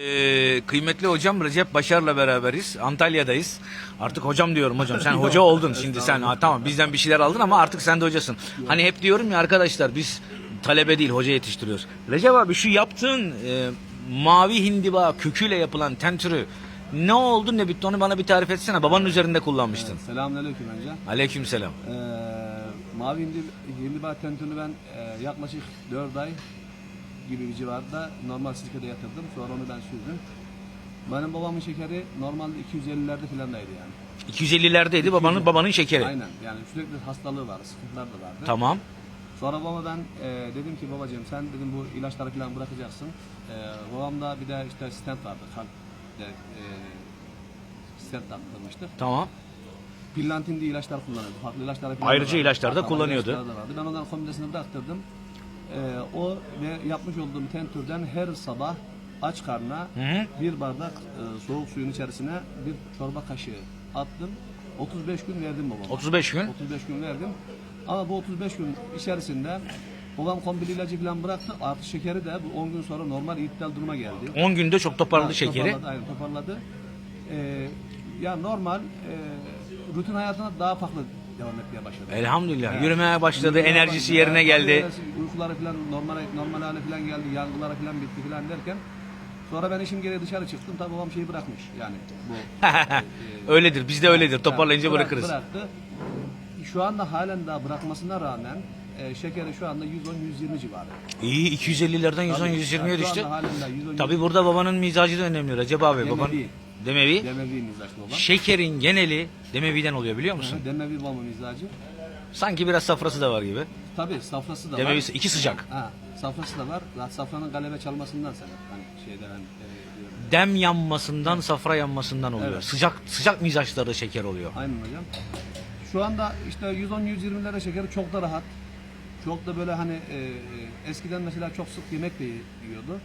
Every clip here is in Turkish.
Ee, kıymetli hocam Recep Başar'la beraberiz. Antalya'dayız. Artık hocam diyorum hocam. Sen hoca oldun şimdi sen. Ha, tamam bizden bir şeyler aldın ama artık sen de hocasın. Hani hep diyorum ya arkadaşlar biz talebe değil hoca yetiştiriyoruz. Recep abi şu yaptığın e, mavi hindiba köküyle yapılan tentürü ne oldu ne bitti onu bana bir tarif etsene. Babanın üzerinde kullanmıştın. Selamünaleyküm önce. Aleykümselam. Ee, mavi hindi, hindiba tentünü ben e, yaklaşık 4 ay gibi bir civarda normal sirkede yatırdım. Sonra onu ben sürdüm. Benim babamın şekeri normalde 250'lerde filandaydı yani. 250'lerdeydi babanın babanın şekeri. Aynen yani sürekli hastalığı vardı, sıkıntılar da vardı. Tamam. Sonra babama ben e, dedim ki babacığım sen dedim bu ilaçları falan bırakacaksın. E, babam da bir de işte stent vardı. Kalp de, e, stent taktırmıştık. Tamam. Pirlantin diye ilaçlar kullanıyordu. Farklı ilaçlar Ayrıca ilaçlar da kullanıyordu. ilaçlar da vardı. Ben onların kombinasyonu bıraktırdım. Ee, o ve yapmış olduğum tentürden her sabah aç karnına hı. bir bardak e, soğuk suyun içerisine bir çorba kaşığı attım. 35 gün verdim babama. 35 gün. 35 gün verdim. Ama bu 35 gün içerisinde babam kombil ilacı falan bıraktı. Artı şekeri de bu 10 gün sonra normal iptal duruma geldi. 10 günde çok toparladı Ha, şekeri. Toparladı, aynen toparladı. Ee, ya normal e, rutin hayatına daha farklı devam etmeye başladı. Elhamdülillah. Evet. Yürümeye başladı, Yürümeye enerjisi başladı. yerine geldi. Enerjisi, Uykuları falan normal normal hale falan geldi. Yangıları falan bitti falan derken sonra ben işim gereği dışarı çıktım. Tabii babam şeyi bırakmış. Yani bu öyledir. Bizde öyledir. Toparlayınca Bırak- bırakırız. Bıraktı. Şu anda halen daha bırakmasına rağmen e, şekeri şu anda 110-120 civarı. İyi 250'lerden 110 Tabii. 120'ye Yani şu düştü. anda halen daha 110 Tabii burada babanın mizacı da önemli Recep abi. Demevi. Baban Demevi. Demevi mizaçlı baba. Şekerin geneli Demevi'den oluyor biliyor musun? Demevi babamın mizacı. Sanki biraz safrası da var gibi. Tabii safrası da var. Demevi iki sıcak. Ha, safrası da var. Zaten safranın galebe çalmasından sebep. Hani şeyden hani, e, diyorum. Dem yanmasından, safra yanmasından oluyor. Evet. Sıcak sıcak mizaçlarda şeker oluyor. Aynen hocam. Şu anda işte 110-120'lere şekeri çok da rahat. Çok da böyle hani e, e, eskiden mesela çok sık yemek de yiyordu.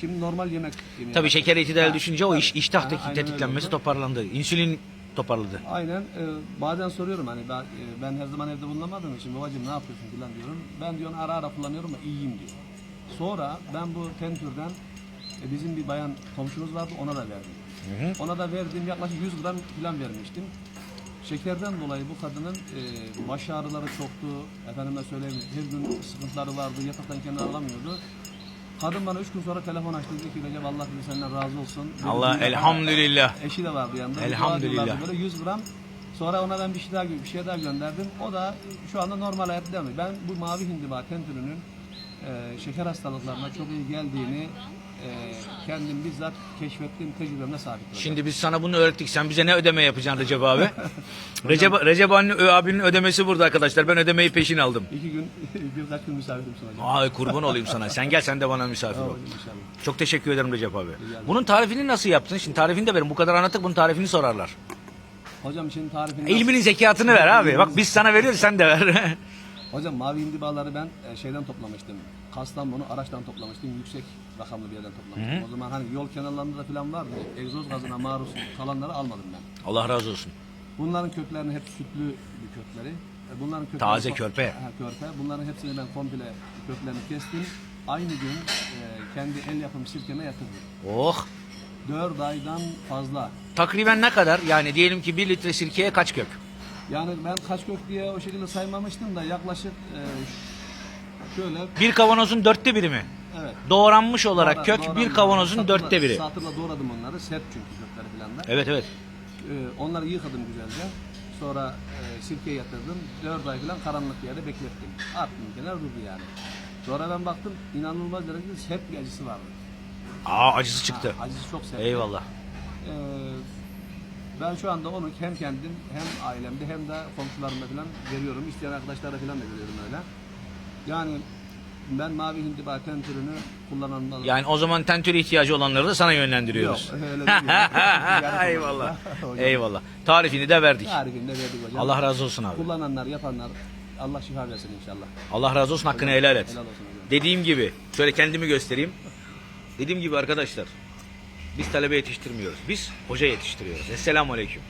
Şimdi normal yemek yemeye Tabii başladı. şeker itidal Ha, düşünce o tabii. iş, Ha, iştahtaki aynen öyle tetiklenmesi oldu. toparlandı. İnsülin toparladı. Aynen. e, bazen soruyorum hani ben, e, ben her zaman evde bulunamadığım için babacığım ne yapıyorsun falan diyorum. Ben diyor ara ara kullanıyorum da iyiyim diyor. Sonra ben bu tentürden e, bizim bir bayan komşumuz vardı ona da verdim. Ona da verdiğim yaklaşık 100 gram falan vermiştim. Şekerden dolayı bu kadının e, baş ağrıları çoktu. Efendime söyleyeyim her gün sıkıntıları vardı. Yataktan kenara alamıyordu. Kadın bana 3 gün sonra telefon açtı dedi ki Recep Allah dedi senden razı olsun. Dedi, Allah "Dünya- elhamdülillah. Eşi de vardı yanında. Elhamdülillah. Böyle 100 gram. Sonra ona ben bir şey daha bir şey daha gönderdim. O da şu anda normal hayatta devam ediyor. Ben bu mavi hindiba tentürünün e, şeker hastalıklarına çok iyi geldiğini kendim bizzat keşfettiğim tecrübemle sabit. Şimdi biz sana bunu öğrettik. Sen bize ne ödeme yapacaksın Recep abi? Recep, Recep Ö- abinin ödemesi burada arkadaşlar. Ben ödemeyi peşin aldım. İki gün, birkaç gün misafirim sunacağım. Ay kurban olayım sana. Sen gel sen de bana misafir ol. Çok teşekkür ederim Recep abi. Bunun tarifini nasıl yaptın? Şimdi tarifini de verin. Bu kadar anlattık bunun tarifini sorarlar. Hocam şimdi tarifini... İlminin zekatını ver abi. Bak biz sana veriyoruz sen de ver. Hocam mavi hindibaları ben e, şeyden toplamıştım. Kastamonu araçtan toplamıştım. Yüksek rakamlı bir yerden toplamıştım. O zaman hani yol kenarlarında da falan vardı. Egzoz gazına maruz kalanları almadım ben. Allah razı olsun. Bunların köklerini hep sütlü bir kökleri. E, Bunların köklerini Taze körpe. Ha, körpe. Bunların hepsini ben komple köklerini kestim. Aynı gün e, kendi el yapımı sirkeme yatırdım. Oh. 4 aydan fazla. Takriben ne kadar? Yani diyelim ki bir litre sirkeye kaç kök? Yani ben kaç kök diye o şekilde saymamıştım da yaklaşık e, şöyle Bir kavanozun dörtte biri mi? evet. Doğranmış olarak Doğra- kök bir kavanozun Satırla- dörtte biri. Satırla doğradım onları. Sert çünkü kökleri falan da. Evet evet. Ee, onları yıkadım güzelce. Sonra e, sirkeye yatırdım. 4 ay falan karanlık bir yerde beklettim. Attım kenara durdu yani. Sonra ben baktım inanılmaz derecede sert bir acısı vardı. Aa acısı çıktı. Ha, acısı çok sert. Eyvallah. Ee, ben şu anda onu hem kendim hem ailemde hem de komşularıma falan veriyorum. İsteyen arkadaşlara falan da veriyorum öyle. Yani ben mavi hindiba tentürünü kullananlar... Yani o zaman tentür ihtiyacı olanları da sana yönlendiriyoruz. Yok öyle değil. Eyvallah. Eyvallah. Tarifini de verdik. Tarifini de verdik hocam. Allah razı olsun abi. Kullananlar, yapanlar Allah şifa versin inşallah. Allah razı olsun hakkını helal et. Helal olsun hocam. Dediğim gibi şöyle kendimi göstereyim. Dediğim gibi arkadaşlar biz talebe yetiştirmiyoruz. Biz hoca yetiştiriyoruz. Esselamu Aleyküm.